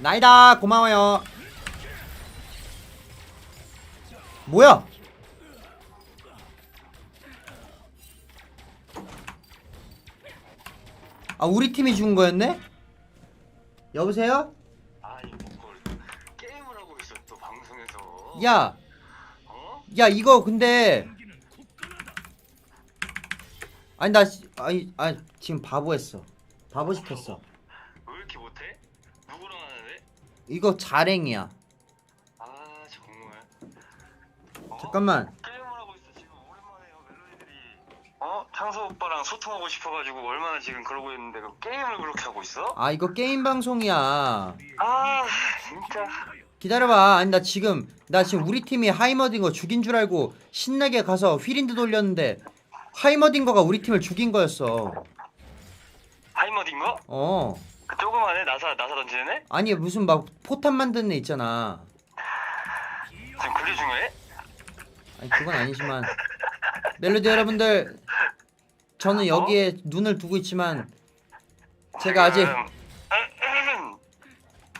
나이다 고마워요 뭐야 아 우리 팀이 죽은 거였네? 여보세요? 아니 뭘 게임을 하고 있어 또 방송에서 야, 어? 야 이거 근데 아니 나 시- 아니 아니 지금 바보 했어 바보 시켰어 이거 자랭이야. 아 정말. 어? 잠깐만. 게임을 하고 있어 지금. 오랜만에요 멜로디들이. 어? 창수 오빠랑 소통하고 싶어가지고 얼마나 지금 그러고 있는데 그 게임을 그렇게 하고 있어? 아 이거 게임 방송이야. 아 진짜. 기다려봐. 아니 나 지금 나 지금 우리 팀이 하이머딩 거 죽인 줄 알고 신나게 가서 휘린드 돌렸는데 하이머딩 거가 우리 팀을 죽인 거였어. 하이머드인 거? 어 그 조그만해 나사 나사 던지는 애? 아니 무슨 막 포탄 만드는 애 있잖아 지금 그게 중요해? 아니 그건 아니지만 멜로디 여러분들 저는 여기에 눈을 두고 있지만 제가 아직 지금-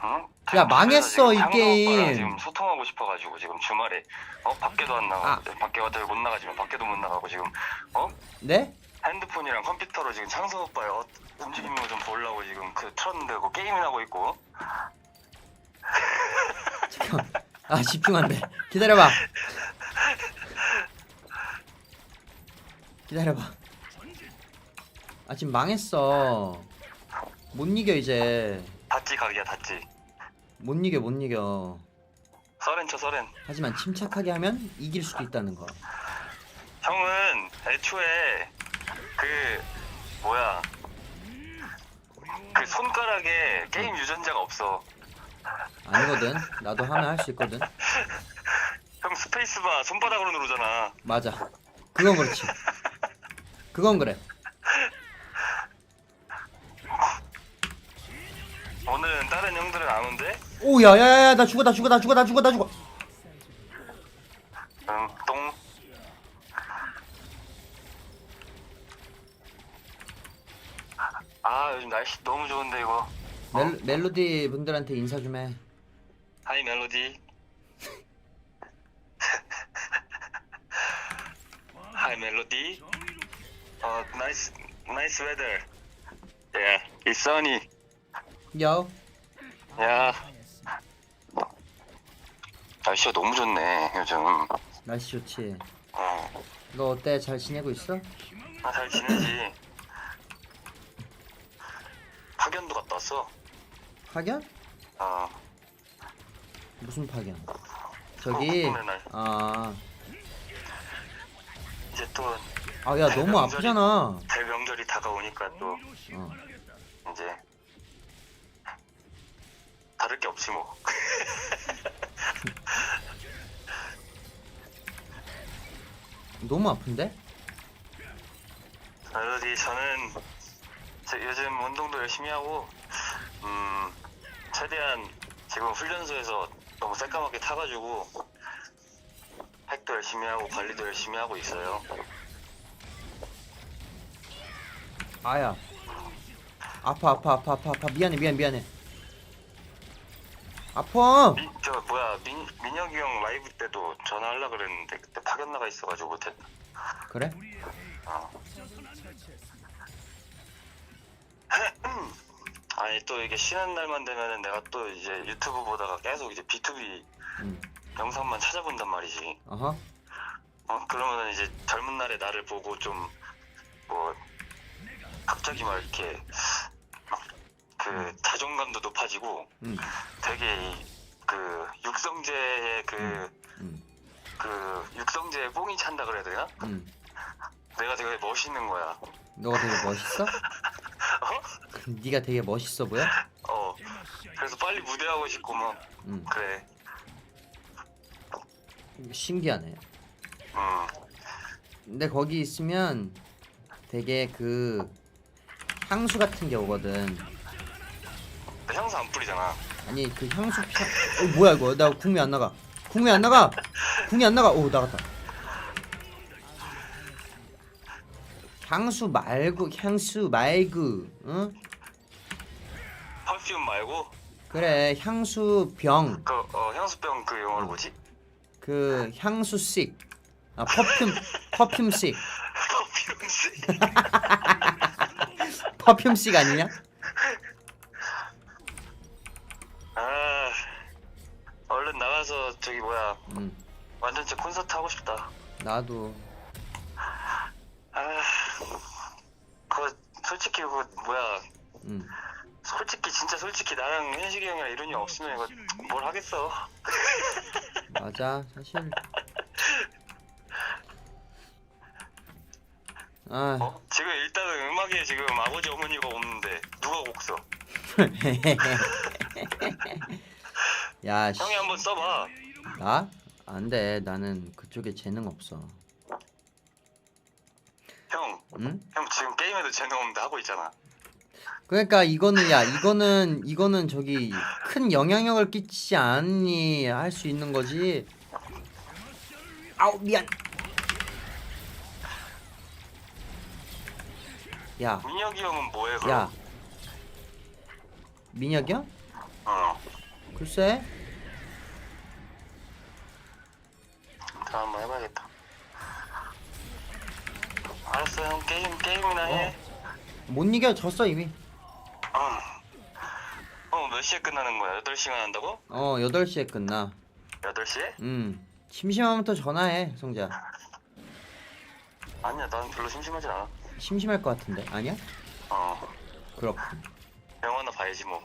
어? 야, 망했어, 지금 이 게임. 지금 소통하고 싶어가지고 지금 주말에 어 밖에도 안 나가고 아. 밖에 어차피 못 나가지만 밖에도 못 나가고 지금 어 네? 핸드폰이랑 컴퓨터로 지금 창수 오빠의 어, 움직이는 거 좀 보려고 지금 그 틀었는데 그 게임이나 하고 있고. 아 집중한대 기다려봐. 기다려봐. 아 지금 망했어. 못 이겨 이제. 닷지 각이야 닷지. 못 이겨 못 이겨. 서렌 쳐 서렌. 하지만 침착하게 하면 이길 수도 있다는 거. 형은 애초에 그 뭐야. 그 손가락에 게임 유전자가 없어. 아니거든. 나도 하면 할 수 있거든. 형 스페이스바 손바닥으로 누르잖아. 맞아. 그건 그렇지. 그건 그래. 오늘은 다른 형들은 안 온대? 오 야야야야 나 죽어 나 죽어 나 죽어 나 죽어 나 죽어 응, 아, 요즘 날씨 너무 좋은데 이거. 멜, 멜로디 분들한테 인사 좀 해 하이 멜로디. 하이 멜로디. 어, 나이스 나이스 웨더. 예, 이 써니. 여 야. 날씨가 너무 좋네, 요즘. 날씨 좋지 어. 너 어때 잘 지내고 있어? 아, 잘 지내지. 파견도 갔다 왔어. 파견? 어. 무슨 파견? 저기 어, 날. 아, 이제 또 아 야 너무 아프잖아. 대명절이 다가오니까 또 어. 이제 다를 게 없지 뭐. 너무 아픈데? 멜로디 저는 제- 요즘 운동도 열심히 하고 음 최대한 지금 훈련소에서 너무 새까맣게 타가지고 핵도 열심히 하고 관리도 열심히 하고 있어요. 아야. 아파 아파 아파 아파 아파 미안해 미안 미안해. 아파. 민, 저 뭐야 민, 민혁이 형 라이브 때도 전화하려 그랬는데 그때 파견 나가 있어가지고 못했다. 그래? 아니 또 이게 쉬는 날만 되면은 내가 또 이제 유튜브 보다가 계속 이제 B2B 응. 영상만 찾아본단 말이지. 어허. 어 그러면은 이제 젊은 날의 나를 보고 좀 뭐 갑자기 막 이렇게 막 그 자존감도 높아지고 응. 되게 이 그 육성재의 그 응. 그 육성재의 뽕이 찬다 그래야 되나? 응. 내가 되게 멋있는 거야. 너가 되게 멋있어? 네가 되게 멋있어 보여? 어. 그래서 빨리 무대하고 싶고 막 응. 그래. 신기하네. 음. 근데 거기 있으면 되게 그 향수 같은 게 오거든. 근데 향수 안 뿌리잖아. 아니 그 향수 향... 어 뭐야 이거 나 궁미 안 나가 궁미 안 나가 궁이 안 나가 오 나갔다 향수 말고 향수 말고 응? 퍼퓸 말고? 그래 향수 병. 그 어, 향수병 그 영어로 뭐지? 그 향수씩 아 퍼퓸 퍼퓸씩 퍼퓸스 퍼퓸씩 아니냐? 아 얼른 나가서 저기 뭐야. 음 완전체 콘서트 하고 싶다. 나도 아그 그 뭐야 음 솔직히 진짜 솔직히 나랑 현식이 형이랑 이런 일 없으면 이거 뭘 하겠어 맞아 사실 아 어? 지금 일단은 음악에 지금 아버지 어머니가 없는데 누가 곡 써? 야, 씨. 형이 한번 써봐 나? 안 돼. 나는 그쪽에 재능 없어. 형, 응? 형 지금 게임에도 재능 없는데 하고 있잖아 그러니까 이거는 야, 이거는 이거는 저기 큰 영향력을 끼치지 않니 할 수 있는 거지. 아우 미안. 야, 민혁이 형은 뭐해 그럼? 야. 민혁이야? 어 글쎄. 형 게임 게임이나 해 못 이겨 졌어 이미. 어. 어, 몇 시에 끝나는 거야? 8시간 한다고? 어, 8시에 끝나. 8시에? 음. 심심하면 또 전화해, 성자. 아니야, 난 별로 심심하진 않아. 심심할 것 같은데. 아니야? 어, 그렇군. 영화나 봐야지 뭐.